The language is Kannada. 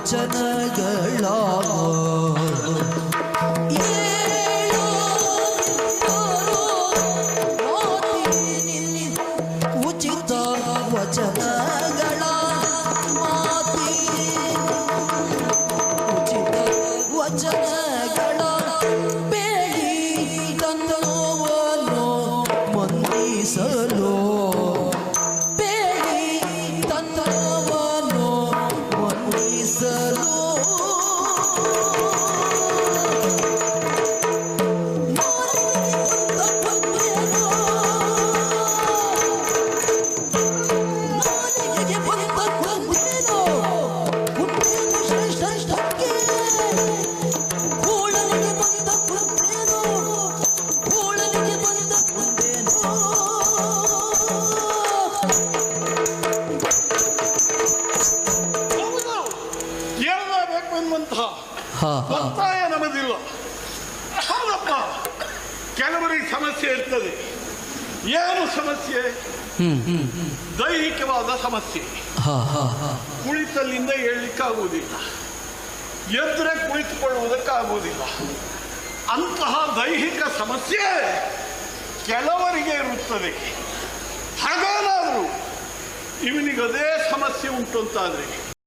ವಚನಗಳ ಮಾತಿ ಉಚಿತ ವಚನಗಳ ಹೇಳಬೇಕು ಎನ್ನುವಂತಹ ಒತ್ತಾಯ ನಮಗಿಲ್ಲ. ಹೌದಪ್ಪ. ಕೆಲವರಿಗೆ ಸಮಸ್ಯೆ ಇರ್ತದೆ. ಏನು ಸಮಸ್ಯೆ? ದೈಹಿಕವಾದ ಸಮಸ್ಯೆ. ಹಾ ಹಾ ಹಾ ಕುಳಿತಲ್ಲಿಂದ ಹೇಳಲಿಕ್ಕಾಗುವುದಿಲ್ಲ. ಎದ್ರೆ ಕುಳಿತುಕೊಳ್ಳುವುದಕ್ಕಾಗುವುದಿಲ್ಲ. ಅಂತಹ ದೈಹಿಕ ಸಮಸ್ಯೆ ಕೆಲವರಿಗೆ ಇರುತ್ತದೆ. ಹಾಗಾದರೂ ಇವನಿಗದೇ ಅದೇ ಸಮಸ್ಯೆ ಉಂಟು ಅಂತಾದ್ರೆ